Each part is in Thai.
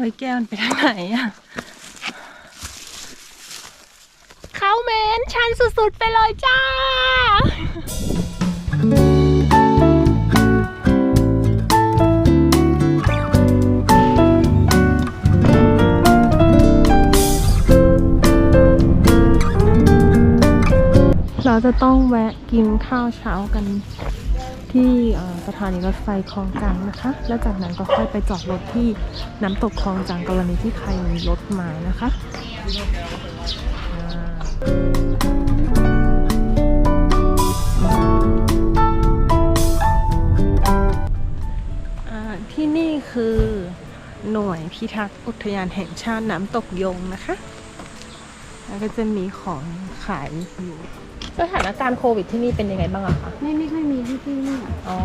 เฮ้ยแก้วมันไปทางไหนอะเขาเมนชันสุดๆไปเลยจ้า เราจะต้องแวะกินข้าวเช้ากัน ที่สถานีรถไฟคลองจังนะคะ แล้วจากนั้นก็ค่อยไปจอดรถที่น้ำตกคลองจังกรณีที่ใครมีรถมานะคะที่นี่คือหน่วยพิทักษ์อุทยานแห่งชาติน้ำตกยงนะคะ แล้วก็จะมีของขายอยู่ สถานการณ์โควิดที่นี่เป็นยังไงบ้างอะคะไม่ไม่ค่อยมีที่ที่นี่อะอ๋อ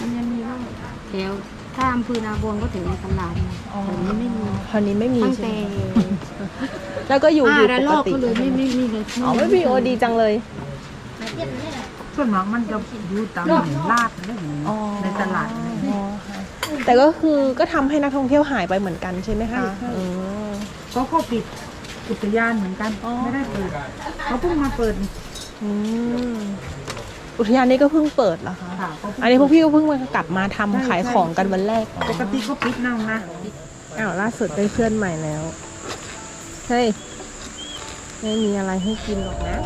มันยังมีบ้างแถวถ้าอำเภอนาบวงก็ถึงในตลาดนะอ๋อ แต่นี้ไม่มีคราวนี้ไม่มีตั้งใช่แต่ไหมแล้วก็อยู่อยู่ระปลกอกติก็เลยไม่ไม่ไม่เลยอ๋อไม่มีโอดีจังเลย ส่วนมากมันจะอยู่ตามลาดอะไรอย่างนี้อ๋อในตลาดอะไรอย่างนี้อ๋อค่ะแต่ก็คือก็ทำให้นักท่องเที่ยวหายไปเหมือนกันใช่ไหมคะใช่ใช่อืม ก็เขาปิดอุทยานเหมือนกัน อ๋อ ไม่ได้เปิดเขาเพิ่งมาเปิด อืมอุทยานนี้ก็เพิ่งเปิดเหรอคะ ค่ะเขาเพิ่งอันนี้พวกพี่ก็เพิ่งมากลับมาทำขายของกันวันแรกปกติเขาปิดนั่งนะอ้าวล่าสุดได้เพื่อนใหม่แล้ว เฮ้ย ไม่มีอะไรให้กินหรอกนะ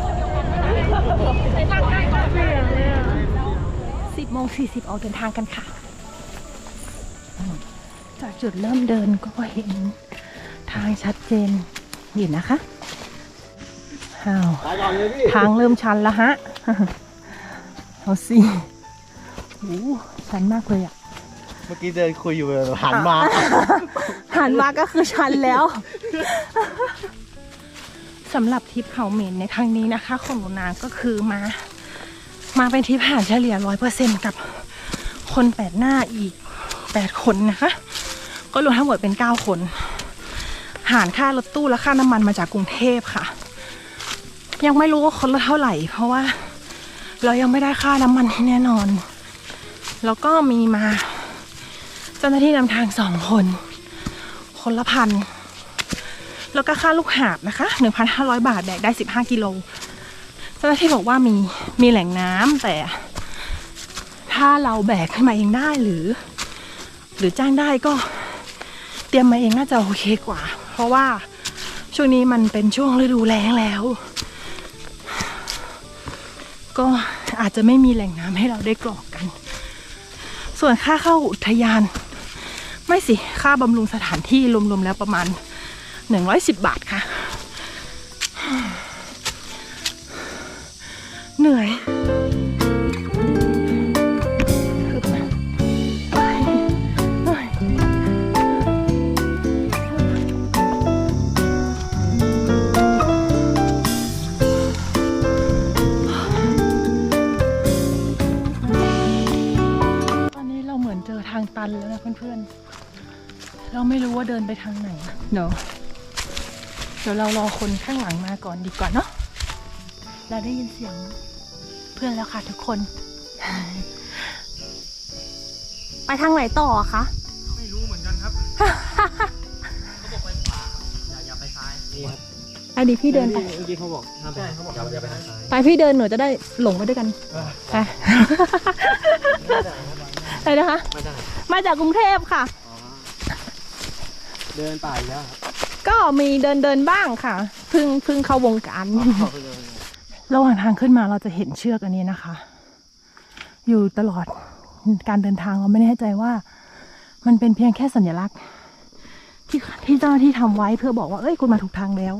สิบโมงสี่สิบออกเดินทางกันค่ะ จากจุดเริ่มเดินก็เห็นทางชัดเจนอยู่นะคะ อ้าวทางเริ่มชันแล้วฮะ เอาสิโอ้ชันมากเลยอะเมื่อกี้เดินคุยอยู่เลยหันมา หันมาก็คือชันแล้วสำหรับทริปเขาเหม็นในครั้งนี้นะคะ ของหนูนาก็คือมา มาเป็นทริปหารเฉลี่ยร้อยเปอร์เซ็นกับคนแปดหน้าอีกแปดคนนะคะ ก็รวมทั้งหมดเป็นเก้าคน หารค่ารถตู้และค่าน้ำมันมาจากกรุงเทพค่ะ ยังไม่รู้ว่าคนละเท่าไหร่ เพราะว่า เรายังไม่ได้ค่าน้ำมันที่แน่นอน แล้วก็มีมา เจ้าหน้าที่นำทางสองคน คนละพันแล้วก็ค่าลูกหาบนะคะ 1,500 บาทแบกได้ 15 กิโลเจ้าหน้าที่บอกว่ามีมีแหล่งน้ำแต่ ถ้าเราแบกขึ้นมาเองได้หรือ หรือจ้างได้ก็เตรียมมาเองน่าจะโอเคกว่า เพราะว่าช่วงนี้มันเป็นช่วงฤดูแล้งแล้ว ก็อาจจะไม่มีแหล่งน้ำให้เราได้กรอกกัน ส่วนค่าเข้าอุทยาน ไม่สิ ค่าบำรุงสถานที่รวมๆแล้วประมาณ 110 บาทค่ะางตันแล้วนะเพื่อนๆ เราไม่รู้ว่าเดินไปทางไหนเดี๋ยวเดี๋ยวเรารอคนข้างหลังมาก่อนดีกว่าเนาะเราได้ยินเสียงเพื่อนแล้วค่ะทุกคน ไปทางไหนต่ออะคะ ไม่รู้เหมือนกันครับ เขาบอกไปขวาอย่าอย่าไปซ้ายนี่ครับอันนี้พี่เดินไป เมื่อกี้เขาบอกห้ามไปเขาบอกอย่าอย่าไปทางซ้ายไปพี่เดินหนูจะได้หลงไปด้วยกัน ไป ไปนะคะ ไม่ได้มาจากกรุงเทพค่ะ อ๋อเดินป่าอีกแล้วครับก็มีเดินเดินบ้างค่ะเพึ่งเพึ่งเข้าวงการเข้าไปเลยระหว่างทางขึ้นมาเราจะเห็นเชือกอันนี้นะคะ อยู่ตลอดการเดินทางเราไม่แน่ใจว่า มันเป็นเพียงแค่สัญลักษณ์ ที่ที่เจ้าหน้าที่ทำไว้เพื่อบอกว่าเอ้ยคุณมาถูกทางแล้ว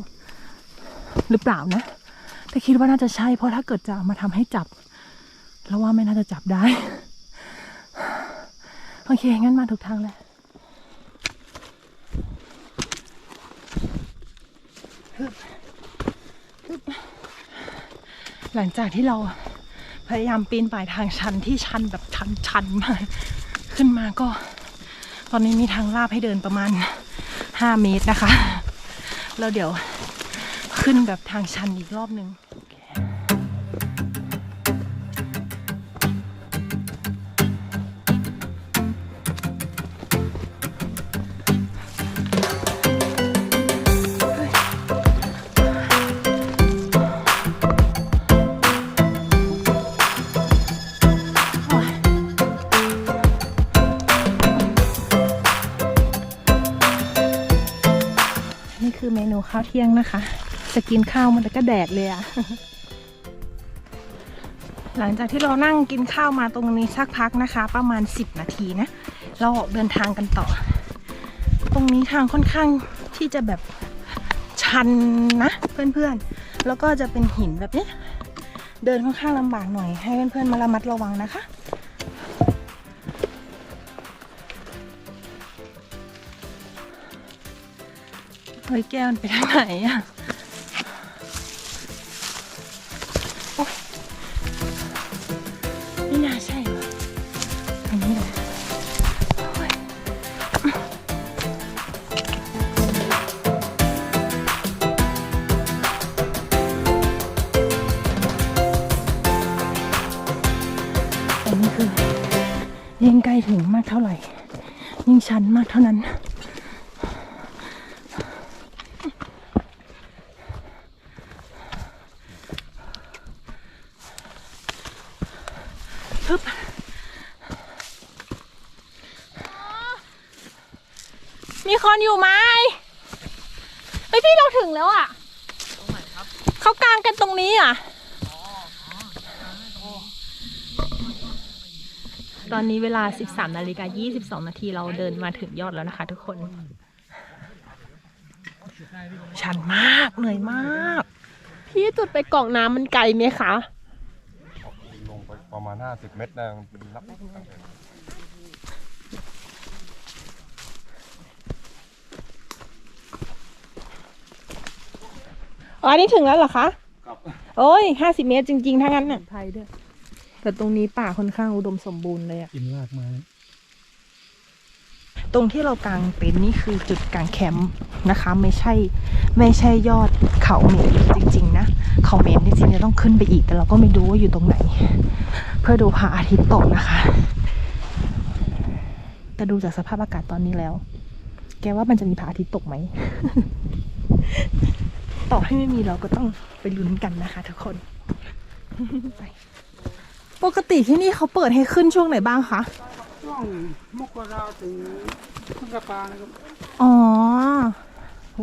หรือเปล่านะแต่คิดว่าน่าจะใช่เพราะถ้าเกิดจะเอามาทำให้จับเราว่าไม่น่าจะจับได้ โอเค งั้นมาถูกทางแล้วหลังจากที่เราพยายามปีนป่ายทางชันที่ชันแบบชันชันมากขึ้นมาก็ ตอนนี้มีทางลาบให้เดินประมาณ 5 เมตรนะคะ แล้วเดี๋ยวขึ้นแบบทางชันอีกรอบนึงาวเที่ยงนะคะ จะกินข้าวมันแล้วก็แดดเลยอะหลังจากที่เรานั่งกินข้าวมาตรงนี้สักพักนะคะ ประมาณ 10 นาทีนะ เราออกเดินทางกันต่อ ตรงนี้ทางค่อนข้างที่จะแบบชันนะเพื่อนๆ แล้วก็จะเป็นหินแบบนี้ เดินค่อนข้างลำบากหน่อยให้เพื่อนๆมาระมัดระวังนะคะ เฮ้ยแก้วมันไปทางไหนอะโอ๊ยไม่น่าใช่หรออันนี้เลยโอ๊ยอันนี้คือยิ่งใกล้ถึงมากเท่าไหร่ ยิ่งชันมากเท่านั้น มีคนอยู่ไหมเฮ้ยพี่เราถึงแล้วอะตรงไหนครับเขากางกันตรงนี้อะ ตอนนี้เวลา 13นาฬิกา22 นาทีเราเดินมาถึงยอดแล้วนะคะทุกคน ชันมากเหนื่อยมาก พี่จุดไปกล่องน้ำมันไกลไหมคะ ลงไปประมาณ 50 เมตรนะมันเป็นรับ อ๋ออันนี้ถึงแล้วเหรอคะครับโอ้ยห้าสิบเมตรจริงๆถ้างั้นน่ะไทยด้วยแต่ตรงนี้ป่าค่อนข้างอุดมสมบูรณ์เลยอะกินรากไม้ตรงที่เรากางเต็นท์นี่คือจุดกางแคมป์นะคะ ไม่ใช่ไม่ใช่ยอดเขาเหมนจริงๆนะ เขาเหมนจริงๆจะต้องขึ้นไปอีกแต่เราก็ไม่รู้ว่าอยู่ตรงไหน เพื่อดูพระอาทิตย์ตกนะคะ แต่ดูจากสภาพอากาศตอนนี้แล้ว แกว่ามันจะมีพระอาทิตย์ตกไหม ต่อให้ไม่มีเราก็ต้องไปลุ้นกันนะคะ ทุกคนไปปกติที่นี่เขาเปิดให้ขึ้นช่วงไหนบ้างคะ ช่วงมกราถึงพฤษภานะครับอ๋อโห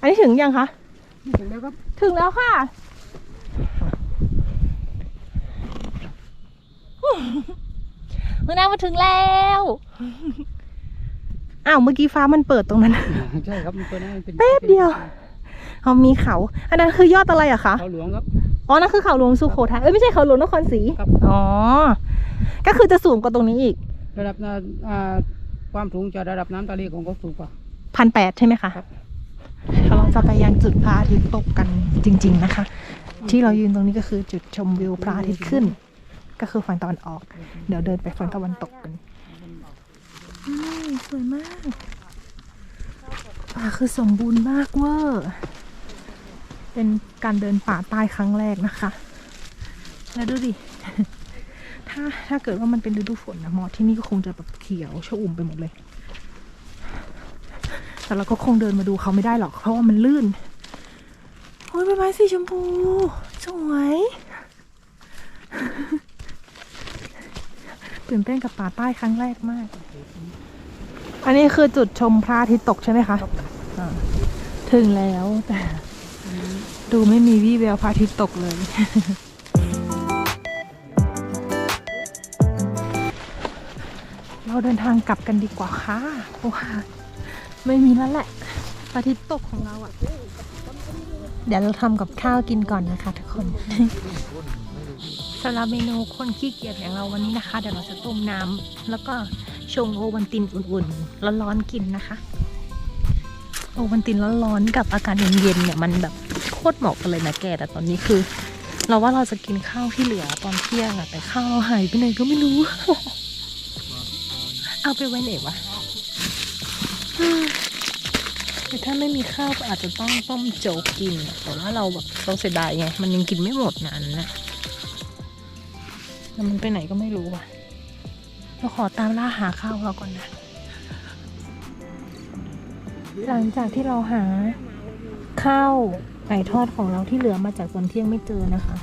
อันนี้ถึงยังคะ นี่ถึงแล้วครับถึงแล้วค่ะมื่อนามาถึงแล้ว อ้าว เมื่อกี้ฟ้ามันเปิดตรงนั้น ใช่ครับมันตัวนี้เป็น แป๊บเดียว เขามีเขา อันนั้นคือยอดอะไรอะคะเขาหลวงครับ อ๋อ นั่นคือเขาหลวงสุโขทัย เอ้ยไม่ใช่เขาหลวงนครศรีครับ อ๋อ ก็คือจะสูงกว่าตรงนี้อีก ระดับน้ำอ่าความสูงจากระดับน้ำทะเลของเขาสูงกว่าพันแปดใช่ไหมคะครับเราจะไปยังจุดพระอาทิตย์ตกกันจริง ๆนะคะ ที่เรายืนตรงนี้ก็คือจุดชมวิวพระอาทิตย์ขึ้น ก็คือฝั่งตะวันออก เดี๋ยวเดินไปฝั่งตะวันตกกันอืมสวยมากป่าคือสมบูรณ์มากเวอร์ เป็นการเดินป่าใต้ครั้งแรกนะคะ แล้วดูดิ ถ้าถ้าเกิดว่ามันเป็นฤดูฝนนะหมอที่นี่ก็คงจะแบบเขียวชอุ่มไปหมดเลย แต่เราก็คงเดินมาดูเขาไม่ได้หรอก เพราะว่ามันลื่น โอ้ยใบไม้สีชมพู สวย ตื่นเต้นกับป่าใต้ครั้งแรกมาก อันนี้คือจุดชมพระอาทิตย์ตกใช่ไหมคะอ่าถึงแล้วแต่ ดูไม่มีวี่แววพระอาทิตย์ตกเลย เราเดินทางกลับกันดีกว่าค่ะเพราะว่าไม่มีแล้วแหละพระอาทิตย์ตกของเราอะ่ะเดี๋ยวเราทำกับข้าวกินก่อนนะคะทุกคนสำหรับเมนูคนขี้เกียจอย่างเราวันนี้นะคะ เดี๋ยวเราจะต้มน้ำแล้วก็ชงโอวันตินอุ่นๆร้อนๆกินนะคะ โอวันตินร้อนๆกับอากาศเย็นๆเนี่ยมันแบบโคตรเหมาะกันเลยนะแกแต่ตอนนี้คือ เราว่าเราจะกินข้าวที่เหลือตอนเที่ยงอะแต่ข้าวเราหายไปไหนก็ไม่รู้ เอาไปไว้ไหนวะแต่ถ้าไม่มีข้าวอาจจะต้องต้มโจ๊กกิน แต่ว่าเราแบบเราเสียดายไง มันยังกินไม่หมดนะอันนั้นนะแล้วมันไปไหนก็ไม่รู้ว่ะเราขอตามล่าหาข้าวเราก่อนนะ หลังจากที่เราหาข้าวไก่ทอดของเราที่เหลือมาจากตอนเที่ยงไม่เจอนะคะ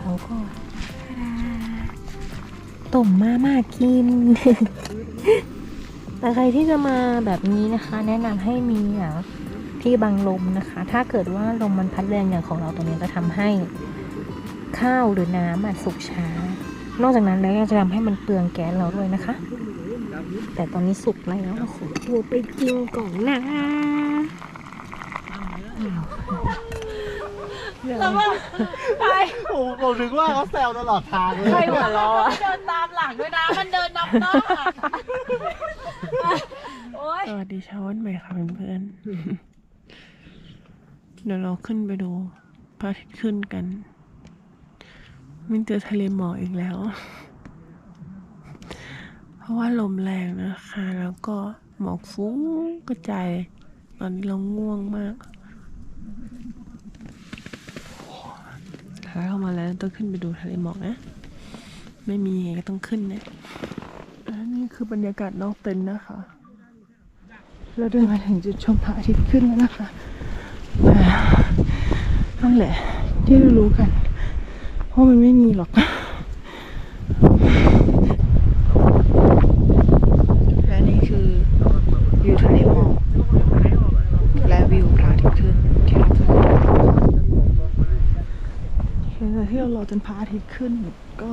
เราก็ต้มมาม่ากิน แต่ใครที่จะมาแบบนี้นะคะ แนะนำให้มีอะที่บังลมนะคะ ถ้าเกิดว่าลมมันพัดแรงอย่างของเราตรงนี้จะทำให้ข้าวหรือน้ำอะสุกช้า นอกจากนั้นแล้วยังจะทำให้มันเปลืองแก๊สเราด้วยนะคะ แต่ตอนนี้สุกแล้วขอตัวไปกินก่อนนะผมผมถึงว่าเขาแซวตลอดทางเลยใครหัวล้อเดินตามหลังด้วยนะ มันเดินนำหน้าสวัสดีเช้าวันใหม่ค่ะเพื่อนๆเดี๋ยวเราขึ้นไปดูพระอาทิตย์ขึ้นกันมันเจอทะเลหมอกอีกแล้วเพ ราะว่าลมแรงนะคะ แล้วก็หมอกฟุ้งกระจาย ตอนนี้เราง่วงมากถ้าเข้ามาแล้วต้องขึ้นไปดูทะเลหมอกนะ ไม่มีก็ต้องขึ้นนะนี่คือบรรยากาศนอกเต็นท์นะคะ เราเดินมาถึงจุดชมพระอาทิตย์ขึ้นแล้วนะคะนั่นแหละที่เรารู้กัน เพราะมันไม่มีหรอก และนี่คือวิวทะเลหมอกและวิวพระอาทิตย์ขึ้นที่เราจะเห็นแต่ ที่เรารอจนพระอาทิตย์ขึ้น ก็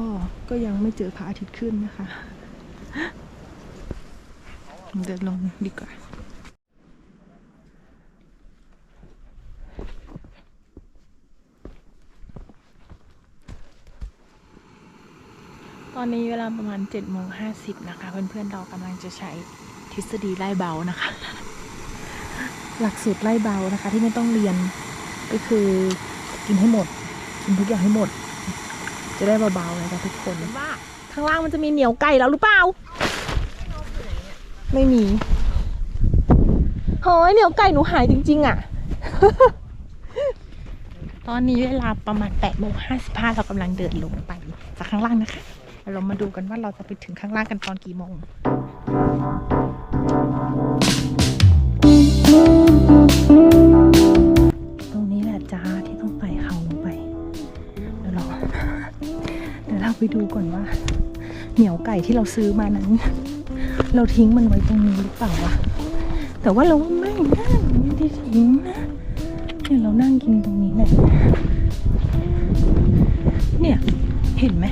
ก็ยังไม่เจอพระอาทิตย์ขึ้นนะคะเดินลงดีกว่าตอนนี้เวลาประมาณ7จ็ดโมงห้าสิบนะคะ เพื่อนๆเรากำลังจะใช้ทฤษฎีไล่เบานะคะ หลักสูตรไล่เบานะคะ ที่ไม่ต้องเรียนก็คือกินให้หมด กินทุกอย่างให้หมด จะได้เบาๆนะคะทุกคนว่าข้างล่างมันจะมีเหนียวไก่แล้วหรือเปล่า ไม่มีเฮ้ยเหนียวไก่หนูหายจริง ๆ อะ ตอนนี้เวลาประมาณ8โมง55เรากำลังเดินลงไปจากข้างล่างนะคะเดี๋ยวเรามาดูกันว่าเราจะไปถึงข้างล่างกันตอนกี่โมง ไปดูก่อนว่า เหนียวไก่ที่เราซื้อมานั้น เราทิ้งมันไว้ตรงนี้หรือเปล่าวะแต่ว่าเราไม่น่าไม่ได้ทิ้งนะเนี่ยเรานั่งกินตรงนี้แหละเนี่ยเห็นไหม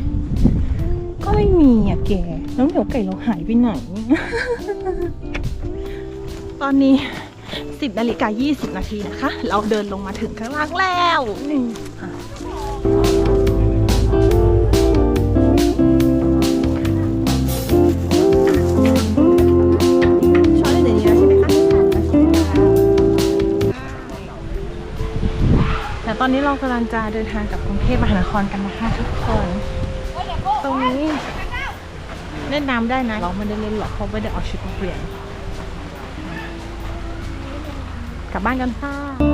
ก็ไม่มีอะแกแล้วเดี๋ยวไก่เราหายไปไหน ตอนนี้10นาฬิกา20นาทีนะคะ เราเดินลงมาถึงข้างล่างแล้วนี่ ตอนนี้เรากำลังจะเดินทางกลับกรุงเทพมหานครกันนะคะทุกคน ตรงนี้เล่นน้ำได้นะ เราไม่ได้เล่นหรอกเพราะไม่ได้เอาชุดมาเปลี่ยน กลับบ้านกันค่ะ